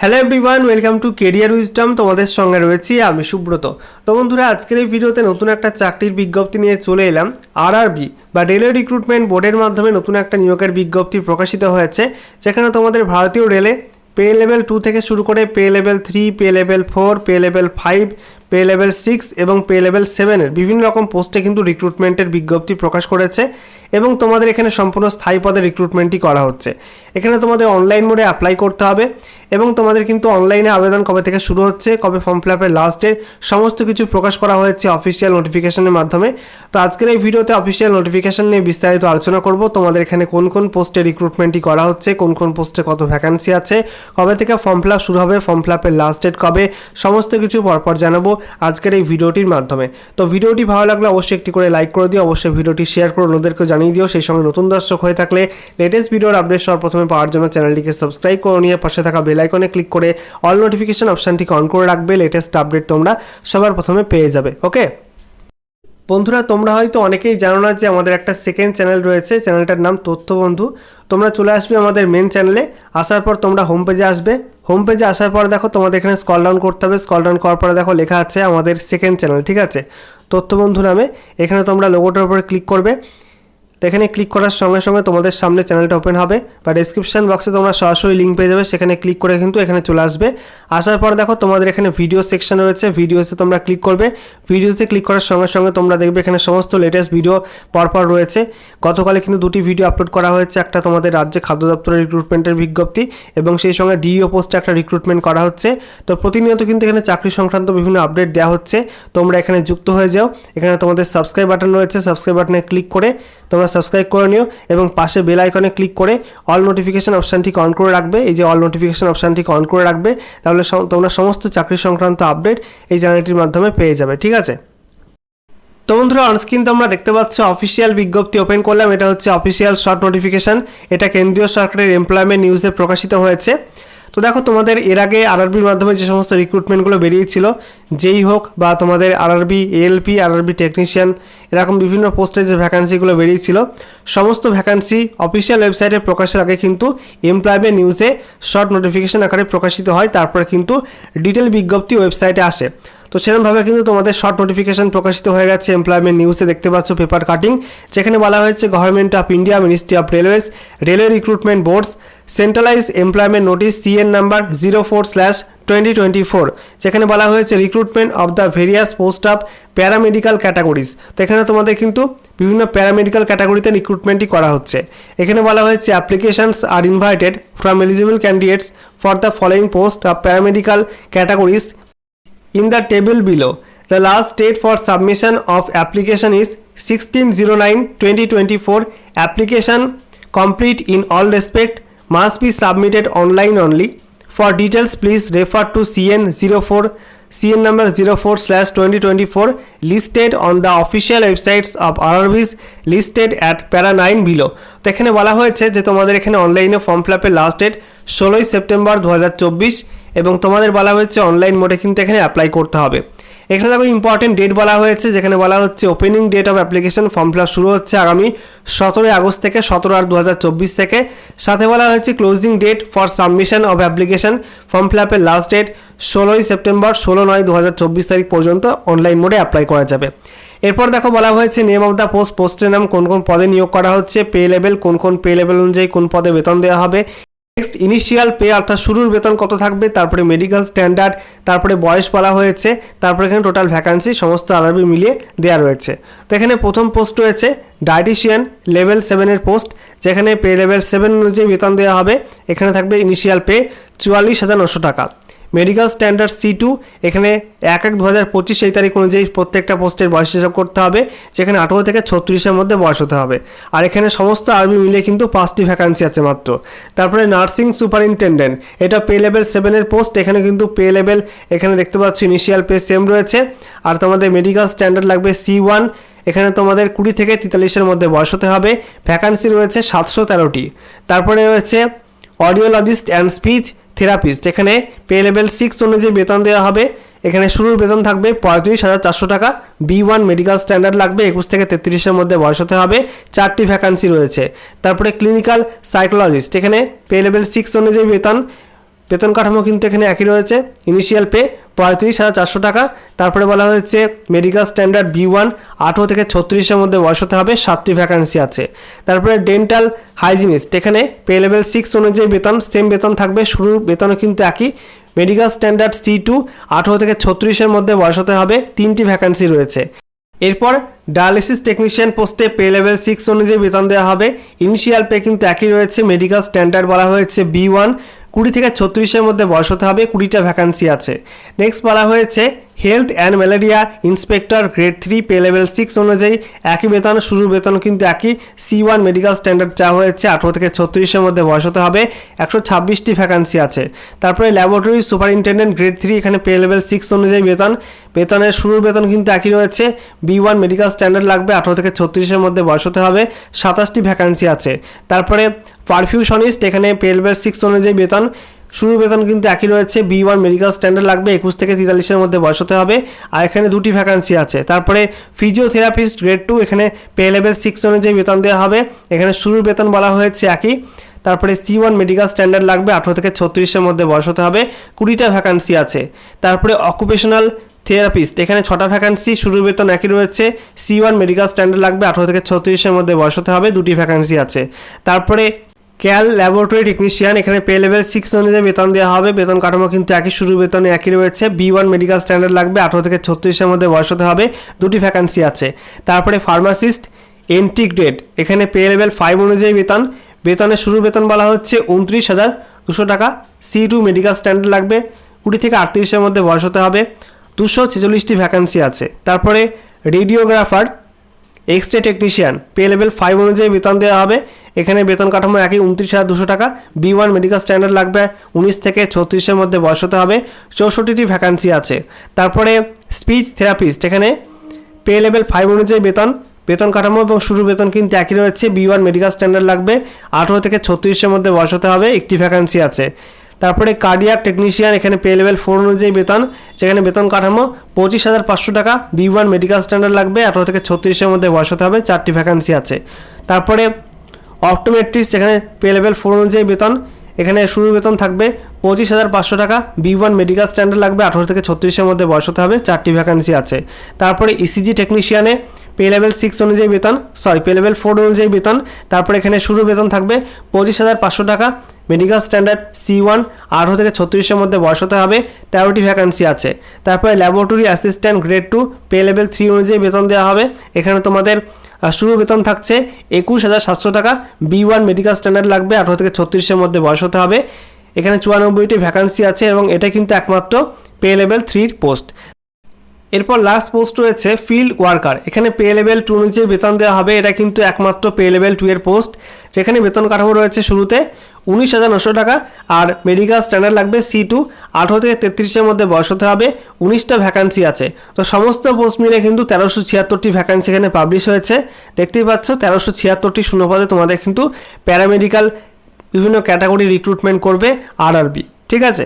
Hello everyone welcome to career wisdom তোমাদের সঙ্গে রয়েছি আমি সুব্রত। তো বন্ধুরা, আজকের এই ভিডিওতে নতুন একটা চাকরির বিজ্ঞপ্তি নিয়ে চলে এলাম। আরআরবি বা রেলওয়ে রিক্রুটমেন্ট বোর্ডের মাধ্যমে নতুন একটা নিয়োগের বিজ্ঞপ্তি প্রকাশিত হয়েছে, যেখানে তোমাদের ভারতীয় রেলে পে লেভেল টু থেকে শুরু করে pay level three pay level four pay level five pay level six এবং পে লেভেল সেভেনের বিভিন্ন রকম পোস্টে কিন্তু রিক্রুটমেন্টের বিজ্ঞপ্তি প্রকাশ করেছে এবং তোমাদের এখানে সম্পূর্ণ স্থায়ী পদে রিক্রুটমেন্টই করা হচ্ছে। এখানে তোমাদের অনলাইন মোডে অ্যাপ্লাই করতে হবে। এবং তোমাদের কিন্তু অনলাইনে আবেদন কবে থেকে শুরু হচ্ছে, কবে ফর্ম ফিল আপের লাস্ট ডেট সমস্ত কিছু প্রকাশ করা হয়েছে অফিসিয়াল নোটিফিকেশনের মাধ্যমে। তো আজকের এই ভিডিওতে অফিসিয়াল নোটিফিকেশন নিয়ে বিস্তারিত আলোচনা করব, তোমাদের এখানে কোন কোন পোস্টে রিক্রুটমেন্টই করা হচ্ছে, কোন কোন পোস্টে কত ভ্যাকান্সি আছে, কবে থেকে ফর্ম ফিল আপ শুরু হবে ফর্ম ফিল আপের লাস্ট ডেট কবে, সমস্ত কিছু পরপর জানাব আজকের এই ভিডিওটির মাধ্যমে। তো ভিডিওটি ভালো লাগলে অবশ্যই একটি করে লাইক করে দিও, অবশ্যই ভিডিওটি শেয়ার করে অন্যদেরকে জানিয়ে দিও, সেই সঙ্গে নতুন দর্শক হয়ে থাকলে লেটেস্ট ভিডিওর আপডেট সবার প্রথমে পাওয়ার জন্য চ্যানেলটিকে সাবস্ক্রাইব করে নিয়ে পাশে থাকা আইকনে ক্লিক করে অল নোটিফিকেশান অপশানটিকে অন করে রাখবে লেটেস্ট আপডেট তোমরা সবার প্রথমে পেয়ে যাবে ওকে বন্ধুরা, তোমরা হয়তো অনেকেই জানো না যে আমাদের একটা সেকেন্ড চ্যানেল রয়েছে চ্যানেলটার নাম তথ্য বন্ধু তোমরা চলে আসবে আমাদের মেন চ্যানেলে আসার পর তোমরা হোম পেজে আসবে। হোম পেজে আসার পর দেখো তোমাদের এখানে স্কল ডাউন করতে হবে স্কল ডাউন করার পরে দেখো লেখা আছে আমাদের সেকেন্ড চ্যানেল ঠিক আছে? তথ্য বন্ধু নামে, এখানে তোমরা লোগোটার উপরে ক্লিক করবে। এখানে ক্লিক করার সঙ্গে সঙ্গে তোমাদের সামনে চ্যানেলটা ওপেন হবে। বা ডিসক্রিপশান বক্সে তোমরা সরাসরি লিঙ্ক পেয়ে যাবে, সেখানে ক্লিক করে কিন্তু এখানে চলে আসবে। আসার পর দেখো তোমাদের এখানে ভিডিও সেকশন রয়েছে। ভিডিওসে তোমরা ক্লিক করবে। ভিডিওসে ক্লিক করার সঙ্গে সঙ্গে তোমরা দেখবে এখানে সমস্ত লেটেস্ট ভিডিও পরপর রয়েছে। গতকালে কিন্তু দুটি ভিডিও আপলোড করা হয়েছে। একটা তোমাদের রাজ্যে খাদ্য দপ্তরের রিক্রুটমেন্টের বিজ্ঞপ্তি এবং সেই সঙ্গে ডিইও পোস্টে একটা রিক্রুটমেন্ট করা হচ্ছে। তো প্রতিনিয়ত কিন্তু এখানে চাকরি সংক্রান্ত বিভিন্ন আপডেট দেওয়া হচ্ছে। তোমরা এখানে যুক্ত হয়ে যাও। এখানে তোমাদের সাবস্ক্রাইব বাটন রয়েছে। সাবস্ক্রাইব বাটনে ক্লিক করে তোমরা সাবস্ক্রাইব করে নিও এবং পাশে বেল আইকনে ক্লিক করে অল নোটিফিকেশন অপশানটিকে অন করে রাখবে। এই যে অল নোটিফিকেশন অপশানটিকে অন করে রাখবে। তাহলে সম- তোমরা সমস্ত চাকরি সংক্রান্ত আপডেট এই চ্যানেলটির মাধ্যমে পেয়ে যাবে, ঠিক আছে? তো বন্ধুরা অনস্ক্রিন তোমরা দেখতে পাচ্ছ অফিসিয়াল বিজ্ঞপ্তি ওপেন করলাম, এটা হচ্ছে অফিসিয়াল শর্ট নোটিফিকেশান এটা কেন্দ্রীয় সরকারের এমপ্লয়মেন্ট নিউজে প্রকাশিত হয়েছে। তো দেখো, তোমাদের এর আগে আরআরবির মাধ্যমে যে সমস্ত রিক্রুটমেন্টগুলো বেরিয়েছিল, যেই হোক বা তোমাদের আরআরবি এএলপি আরআরবি টেকনিশিয়ান এরকম বিভিন্ন পোস্টে যে ভ্যাকান্সিগুলো বেরিয়েছিল, সমস্ত ভ্যাকান্সি অফিসিয়াল ওয়েবসাইটে প্রকাশের আগে কিন্তু এমপ্লয়মেন্ট নিউজে শর্ট নোটিফিকেশন আকারে প্রকাশিত হয়, তারপরে কিন্তু ডিটেল বিজ্ঞপ্তি ওয়েবসাইটে আসে। তো সেরকমভাবে কিন্তু তোমাদের শর্ট নোটিফিকেশন প্রকাশিত হয়ে গেছে এমপ্লয়মেন্ট নিউজে দেখতে পাচ্ছ পেপার কাটিং যেখানে বলা হয়েছে government of India ministry of railways railway recruitment boards centralise employment notice CN number zero four slash twenty twenty four যেখানে বলা হয়েছে recruitment of the various post of paramedical categories তো এখানে তোমাদের কিন্তু বিভিন্ন প্যারামেডিক্যাল ক্যাটাগরিতে রিক্রুটমেন্টই করা হচ্ছে। এখানে বলা হয়েছে applications are invited from eligible candidates for the following post of paramedical categories in the table below the last table for the of date for submission of application is 1609-2024. Application complete in all respect must be submitted online only. For details, please refer to CN 04 CN number 04 slash 2024 listed on the official websites of RRBs listed at para 9 below. তো এখানে বলা হয়েছে যে তোমাদের এখানে অনলাইনে form fill আপের last date ষোলোই সেপ্টেম্বর দু হাজার চব্বিশ এবং তোমাদের বলা হয়েছে অনলাইন মোডে কিন্তু এখানে অ্যাপ্লাই করতে হবে এখানে দেখো ইম্পর্টেন্ট ডেট বলা হয়েছে যেখানে বলা হচ্ছে opening date of application form fill শুরু হচ্ছে আগামী সতেরোই আগস্ট থেকে সতেরো আট দু থেকে। সাথে বলা হয়েছে closing date for submission of application form fill আপের লাস্ট ডেট ষোলোই সেপ্টেম্বর ষোলো নয় দু তারিখ পর্যন্ত অনলাইন মোডে অ্যাপ্লাই করা যাবে। এরপর দেখো বলা হয়েছে নেম অফ দ্য পোস্ট পোস্টের নাম, কোন কোন পদে নিয়োগ করা হচ্ছে পে লেভেল কোন কোন পে লেভেল অনুযায়ী কোন পদে বেতন দেওয়া হবে নেক্সট ইনিশিয়াল পে অর্থাৎ শুরুর বেতন কত থাকবে, তারপরে মেডিকেল স্ট্যান্ডার্ড তারপরে বয়স বলা হয়েছে, তারপরে এখানে টোটাল ভ্যাকান্সি সমস্ত আরবি মিলিয়ে দেওয়া রয়েছে। তো এখানে প্রথম পোস্ট রয়েছে ডায়েটিশিয়ান লেভেল সেভেনের পোস্ট যেখানে পে লেভেল সেভেন অনুযায়ী বেতন দেওয়া হবে, এখানে থাকবে ইনিশিয়াল পে চুয়াল্লিশ হাজার নশো টাকা। মেডিকেল স্ট্যান্ডার্ড সি টু, এখানে এক এক দু হাজার পঁচিশ এই তারিখ অনুযায়ী প্রত্যেকটা পোস্টের বয়স হিসাব করতে হবে, যেখানে আঠেরো থেকে ছত্রিশের মধ্যে বয়স হতে হবে। আর এখানে সমস্ত আরবি মিলিয়ে কিন্তু পাঁচটি ভ্যাকান্সি আছে মাত্র। তারপরে নার্সিং সুপারিনটেন্ডেন্ট এটা পে লেভেল সেভেনের পোস্ট এখানে কিন্তু পে লেভেল এখানে দেখতে পাচ্ছি ইনিশিয়াল পে সেম রয়েছে। আর তোমাদের মেডিকেল স্ট্যান্ডার্ড লাগবে সি ওয়ান এখানে তোমাদের কুড়ি থেকে তেতাল্লিশের মধ্যে বয়স হতে হবে ভ্যাকান্সি রয়েছে সাতশো তেরোটি। তারপরে রয়েছে অডিওলজিস্ট অ্যান্ড স্পিচ থেরাপিস্ট। এখানে পে লেভেল সিক্স অনুযায়ী বেতন দেওয়া হবে। এখানে শুরুর বেতন থাকবে পঁয়ত্রিশ হাজার চারশো টাকা। বি ওয়ান মেডিকেল স্ট্যান্ডার্ড লাগবে, একুশ থেকে তেত্রিশের মধ্যে বয়স হতে হবে। চারটি ভ্যাকান্সি রয়েছে। তারপরে ক্লিনিক্যাল সাইকোলজিস্ট এখানে পে লেভেল সিক্স অনুযায়ী বেতন। বেতন কাঠামো কিন্তু এখানে একই রয়েছে। ইনিশিয়াল পে পঁয়ত্রিশ হাজার চারশো টাকা। তারপরে বলা হয়েছে মেডিকেল স্ট্যান্ডার্ড বি ওয়ান আঠেরো থেকে ছত্রিশের মধ্যে বয়স হতে হবে, সাতটি ভ্যাকান্সি আছে। তারপরে ডেন্টাল হাইজিনিস্ট এখানে পে লেভেল সিক্স অনুযায়ী বেতন সেম বেতন থাকবে শুরুর বেতনও কিন্তু একই। মেডিকেল স্ট্যান্ডার্ড সি টু আঠেরো থেকে ছত্রিশের মধ্যে বয়স হতে হবে, তিনটি ভ্যাকান্সি রয়েছে। এরপর ডায়ালিসিস টেকনিশিয়ান পোস্টে পে লেভেল সিক্স অনুযায়ী বেতন দেওয়া হবে। ইনিশিয়াল পে কিন্তু একই রয়েছে মেডিকেল স্ট্যান্ডার্ড বলা হয়েছে বি ওয়ান কুড়ি থেকে ছত্রিশের মধ্যে বয়স হতে হবে, কুড়িটা ভ্যাকান্সি আছে। নেক্সট বলা হয়েছে health and malaria inspector grade three pay level six অনুযায়ী একই বেতন শুরু বেতন কিন্তু একই। সি ওয়ান মেডিকেল স্ট্যান্ডার্ড চাওয়া হয়েছে, আঠেরো থেকে ছত্রিশের মধ্যে বয়স হতে হবে, একশো ছাব্বিশটি ভ্যাকান্সি আছে। তারপরে ল্যাবরেটরি সুপারিনটেন্ডেন্ট গ্রেড থ্রি এখানে পে লেভেল সিক্স অনুযায়ী বেতন বেতনের শুরুর বেতন কিন্তু একই রয়েছে। বি ওয়ান মেডিকেল স্ট্যান্ডার্ড লাগবে, আঠেরো থেকে ছত্রিশের মধ্যে বয়স হতে হবে। সাতাশটি ভ্যাকান্সি আছে। তারপরে পারফিউশনিস্ট এখানে পে লেভেল সিক্স অনুযায়ী বেতন। শুরুর বেতন কিন্তু একই রয়েছে। বি ওয়ান মেডিকেল স্ট্যান্ডার্ড লাগবে, একুশ থেকে তেতাল্লিশের মধ্যে বয়স হতে হবে। আর এখানে দুটি ভ্যাকান্সি আছে। তারপরে ফিজিওথেরাপিস্ট গ্রেড টু এখানে পে লেভেল সিক্স অনুযায়ী বেতন দেওয়া হবে। এখানে শুরুর বেতন বলা হয়েছে একই। তারপরে সি ওয়ান মেডিকেল স্ট্যান্ডার্ড লাগবে, আঠেরো থেকে ছত্রিশের মধ্যে বয়স হতে হবে। কুড়িটা ভ্যাকান্সি আছে। তারপরে অকুপেশনাল থেরাপিস্ট। এখানে ছটা ভ্যাকান্সি শুরু বেতন একই রয়েছে। সি ওয়ান মেডিকেল স্ট্যান্ডার্ড লাগবে, আঠেরো থেকে ছত্রিশের মধ্যে বয়স হতে হবে, দুটি ভ্যাকান্সি আছে। তারপরে ক্যাল ল্যাবরেটরি টেকনিশিয়ান এখানে পে লেভেল সিক্স অনুযায়ী বেতন দেওয়া হবে। বেতন কাঠামো কিন্তু একই শুরু বেতনে একই রয়েছে। বি ওয়ান মেডিকেল স্ট্যান্ডার্ড লাগবে, আঠারো থেকে ছত্রিশের মধ্যে বয়স হতে হবে, দুটি ভ্যাকান্সি আছে। তারপরে ফার্মাসিস্ট এন্টিগ্রেড এখানে পে লেভেল ফাইভ অনুযায়ী বেতন। বেতনের শুরু বেতন বলা হচ্ছে উনত্রিশ হাজার দুশো টাকা। সি টু মেডিকেল স্ট্যান্ডার্ড লাগবে, কুড়ি থেকে আটত্রিশের মধ্যে বয়স হতে হবে। দুশো ছেচল্লিশটি ভ্যাকান্সি আছে। তারপরে radiographer X ray technician pay level five অনুযায়ী বেতন দেওয়া হবে। এখানে বেতন কাঠামো একই, উনত্রিশ হাজার দুশো টাকা। বি ওয়ান মেডিকেল স্ট্যান্ডার্ড লাগবে, উনিশ থেকে ছত্রিশের মধ্যে বয়স হতে হবে। চৌষট্টিটি ভ্যাকান্সি আছে। তারপরে স্পিচ থেরাপিস্ট এখানে পে লেভেল ফাইভ অনুযায়ী বেতন। বেতন কাঠামো এবং শুরু বেতন কিন্তু একই রয়েছে। বি ওয়ান মেডিকেল স্ট্যান্ডার্ড লাগবে। আঠেরো থেকে ছত্রিশের মধ্যে বয়স হতে হবে। একটি ভ্যাকান্সি আছে। তারপরে কার্ডিয়াক টেকনিশিয়ান এখানে পে লেভেল ফোর অনুযায়ী বেতন সেখানে বেতন কাঠামো পঁচিশ হাজার পাঁচশো টাকা বি ওয়ান মেডিকেল স্ট্যান্ডার্ড লাগবে, আঠেরো থেকে ছত্রিশের মধ্যে বয়স হতে হবে, চারটি ভ্যাকান্সি আছে। তারপরে অপটোমেট্রিস্ট এখানে পে লেভেল ফোর অনুযায়ী বেতন, এখানে শুরু বেতন থাকবে পঁচিশ হাজার পাঁচশো টাকা বি ওয়ান মেডিকেল স্ট্যান্ডার্ড লাগবে, আঠেরো থেকে ছত্রিশের মধ্যে বয়স হতে হবে, চারটি ভ্যাকান্সি আছে। তারপরে ইসিজি টেকনিশিয়ানে পে লেভেল সিক্স অনুযায়ী বেতন সরি পে লেভেল ফোর অনুযায়ী বেতন, তারপরে এখানে শুরু বেতন থাকবে পঁচিশ হাজার পাঁচশো টাকা মেডিকেল স্ট্যান্ডার্ড সি ওয়ান আঠেরো থেকে ছত্রিশের মধ্যে বয়স হতে হবে, তেরোটি ভ্যাকান্সি আছে। তারপরে laboratory assistant grade two pay level three অনুযায়ী বেতন দেওয়া হবে। এখানে তোমাদের শুরু বেতন থাকছে একুশ হাজার সাতশো টাকা। বি ওয়ান মেডিকেল স্ট্যান্ডার্ড লাগবে, আঠেরো থেকে ছত্রিশের মধ্যে বয়স হতে হবে। এখানে চুরানব্বইটি ভ্যাকান্সি আছে এবং এটা কিন্তু একমাত্র পে লেভেল থ্রির পোস্ট এরপর লাস্ট পোস্ট রয়েছে ফিল্ড ওয়ার্কার এখানে পে লেভেল টু অনুযায়ী বেতন দেওয়া হবে, এটা কিন্তু একমাত্র পে লেভেল টু এর পোস্ট যেখানে বেতন কাঠামো রয়েছে শুরুতে উনিশ হাজার নশো টাকা আর মেডিকেল স্ট্যান্ডার্ড লাগবে সি টু আঠেরো থেকে তেত্রিশের মধ্যে বয়স হতে হবে। উনিশটা ভ্যাকান্সি আছে। তো সমস্ত পোস্ট মিলে কিন্তু তেরোশো ছিয়াত্তরটি ভ্যাকান্সি এখানে পাবলিশ হয়েছে। দেখতেই পাচ্ছ, তেরোশো ছিয়াত্তরটি শূন্যপদে তোমাদের কিন্তু প্যারামেডিক্যাল বিভিন্ন ক্যাটাগরি রিক্রুটমেন্ট করবে আরআরবি ঠিক আছে?